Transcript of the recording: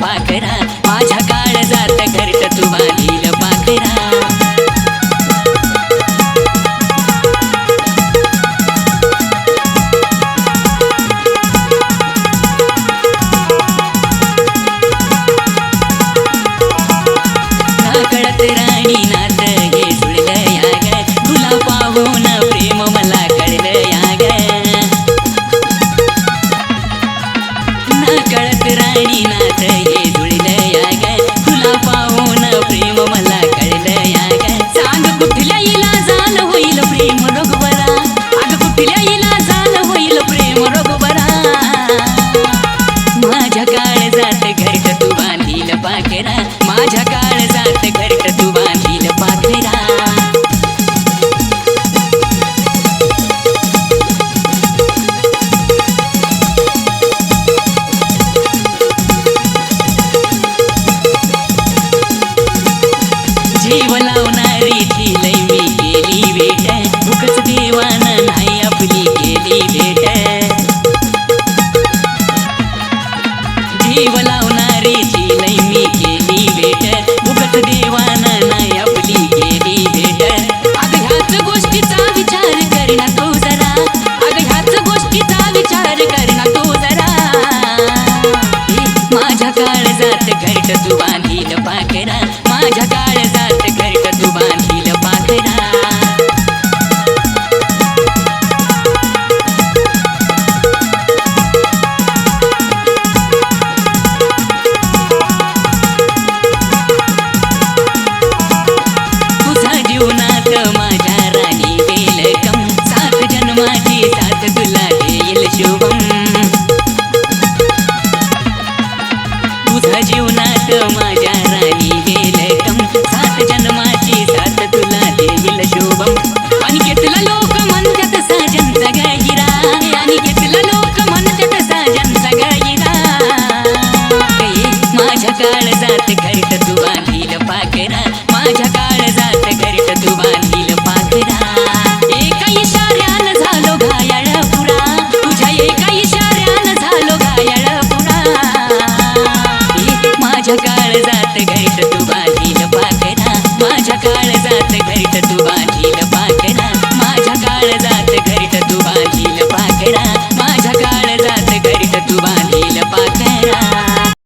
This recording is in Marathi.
पाखरा. माझ्या काळ जात घरट तू बांधील पाखरा. राणी नात हे जुळलं या ग तुला पाहून प्रेम कळत राणी नात हे जुळलं या ग तुला पाहून प्रेम मला कळलं या ग सांग कुठल्या इला झालं होईल प्रेम बरा अग कुठल्या इला झालं होईल प्रेम बरा माझ्या काळ जात घरट तू बांधील पाखरा. माझ्या जीव लावणारी ती लय मी केली भेट. दुखच देवान नाही आपली केली भेट. जीव लावणारी ती लय मी केली भेट. दुखच देवान नाही आपली केली भेट. अग ह्याच गोष्टीचा विचार करीना तो जरा. अग ह्याच गोष्टीचा विचार करीना तो जरा. माझ्या काळ जात घरट तू बांधील पाखरा. माझ्या काळ तुला शुभम. तुझा जीवनात माझ्या जात घरट तू